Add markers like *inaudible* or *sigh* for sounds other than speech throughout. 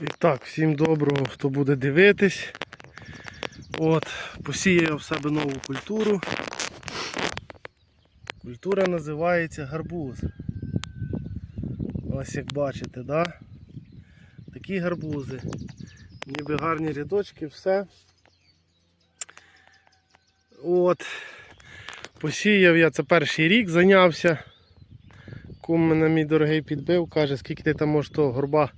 І так, всім доброго, хто буде дивитись. От, посіяв в себе нову культуру. Культура називається гарбуз. Ось як бачите, да? Такі гарбузи. Ніби гарні рядочки, все. От. Посіяв я це перший рік, зайнявся. Кум мене мій дорогий підбив, каже, скільки ти там можеш того горба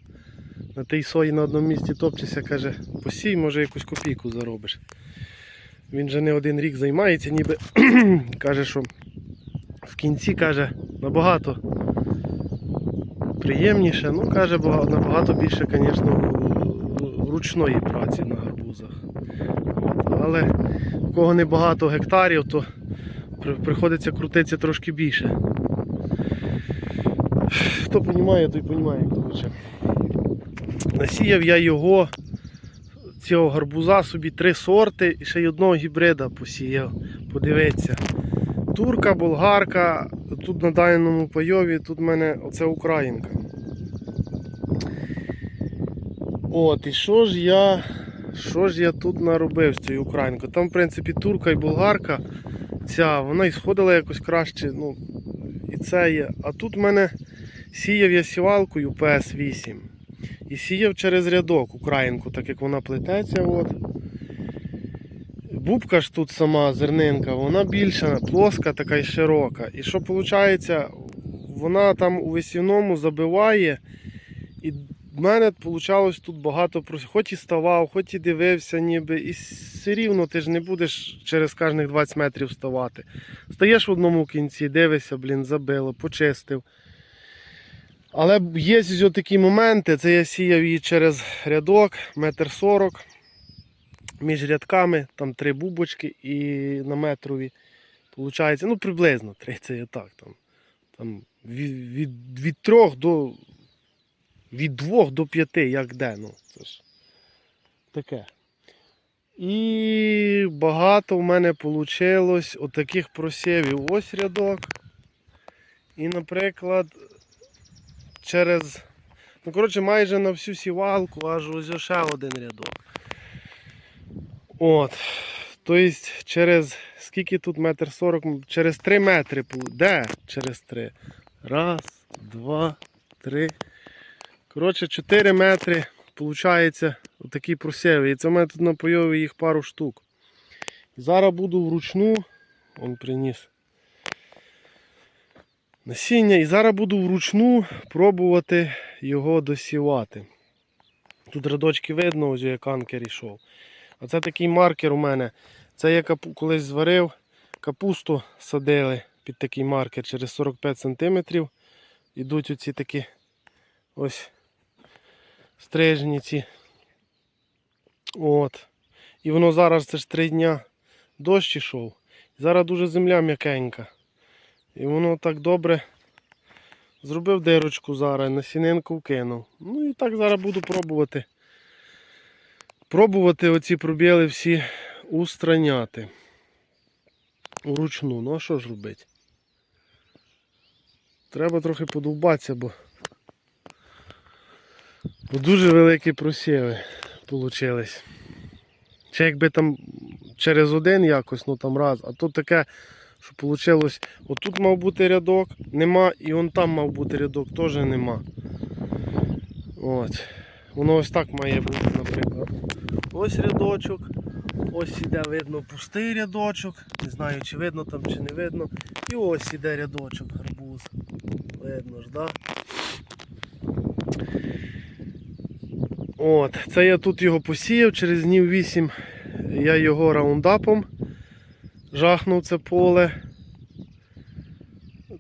на тій сої на одному місці топчешся, каже, посій, може якусь копійку заробиш. Він же не один рік займається, ніби *clears throat* каже, що в кінці каже набагато приємніше, ну каже, набагато більше, звісно, ручної праці на гарбузах. Але в кого не багато гектарів, то приходиться крутитися трошки більше. Хто розуміє, той розуміє, коротше. Насіяв я його, цього гарбуза собі три сорти і ще й одного гібрида посіяв. Подивіться. Турка, болгарка, тут на даному пайові, тут в мене оце українка. От, і що ж я. Що ж я тут наробив з цією українкою? Там, в принципі, турка і болгарка, ця, вона і сходила якось краще. ну, І це є. А тут в мене сіяв я сівалкою PS8. І сіяв через рядок українку, так як вона плететься. От. Бубка ж тут сама зернинка, вона більша, плоска, така і широка. І що виходить, вона там у весільному забиває. І в мене вийшло тут багато Хоч і ставав, хоч і дивився, ніби. І все рівно ти ж не будеш через кожних 20 метрів ставати. Стаєш в одному кінці, дивишся, блін, забило, почистив. Але є ось такі моменти, це я сіяв її через рядок, метр сорок. Між рядками, там три бубочки і на метрові. Получається, ну приблизно три, це я так. Там, там від, від, від трьох до від двох до п'яти, як де. Ну, це ж таке. І багато в мене вийшло отаких просєвів. Ось рядок. І, наприклад, через. Ну, коротше, майже на всю сівалку аж ось ще один рядок. От. Тобто через скільки тут метр сорок, через 3 метри. Де? Через 3. Раз, два, три. Коротше, 4 метри. Получається отакі просєви. І це в мене тут на пойові їх пару штук. Зараз буду вручну. Он приніс насіння. І зараз буду вручну пробувати його досівати. Тут рядочки видно, ось як анкер йшов. А це такий маркер у мене. Це я капу, колись зварив, капусту садили під такий маркер через 45 см. Ідуть оці такі ось стрижні ці. От. І воно зараз це ж три дня дощ ішов. Зараз дуже земля м'якенька. І воно так добре зробив дирочку зараз, насінинку вкинув. Ну і так зараз буду пробувати. Пробувати оці пробіли всі устраняти. Вручну. Ну а що ж робити? Треба трохи подовбатися, бо, бо дуже великі просіви получились. Ще якби там через один якось, ну там раз, а тут таке, що вийшло, отут мав бути рядок, нема, і он там мав бути рядок, теж нема. От. Воно ось так має бути, наприклад. Ось рядочок. Ось іде видно пустий рядочок. Не знаю, чи видно там, чи не видно. І ось іде рядочок гарбуз. Видно ж, да? От, це я тут його посіяв, через днів 8 я його раундапом жахнув це поле.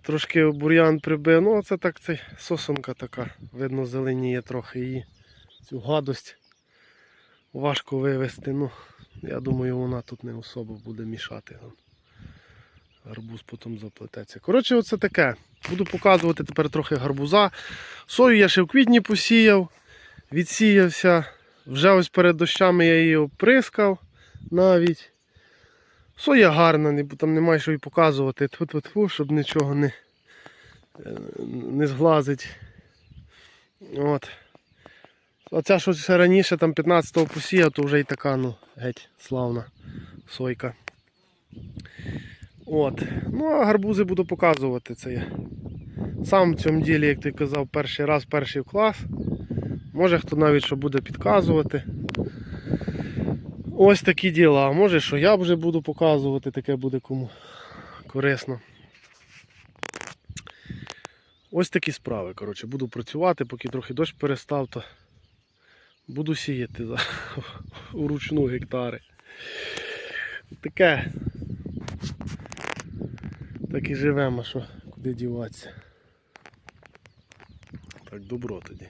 Трошки бур'ян прибив. Ну, це так це сосонка така. Видно, зеленіє трохи її. Цю гадость важко вивезти. Ну, я думаю, вона тут не особо буде мішати. Гарбуз потім заплететься. Коротше, оце таке. Буду показувати тепер трохи гарбуза. Сою я ще в квітні посіяв, відсіявся. Вже ось перед дощами я її оприскав навіть. Соя гарна, там немає що і показувати. Тьфу-тьфу-тьфу, щоб нічого не, е, не зглазить. От. А що ще раніше, там 15-го посія, то вже і така, ну, геть славна сойка. От. Ну, а гарбузи буду показувати це я. Сам в цьому ділі, як ти казав, перший раз, перший клас. Може хто навіть що буде підказувати. Ось такі діла. А може, що я вже буду показувати, таке буде кому корисно. Ось такі справи. Коротше, буду працювати, поки трохи дощ перестав, то буду сіяти за, *laughs* уручну гектари. Таке. Так і живемо, що куди діватися. Так, добро тоді.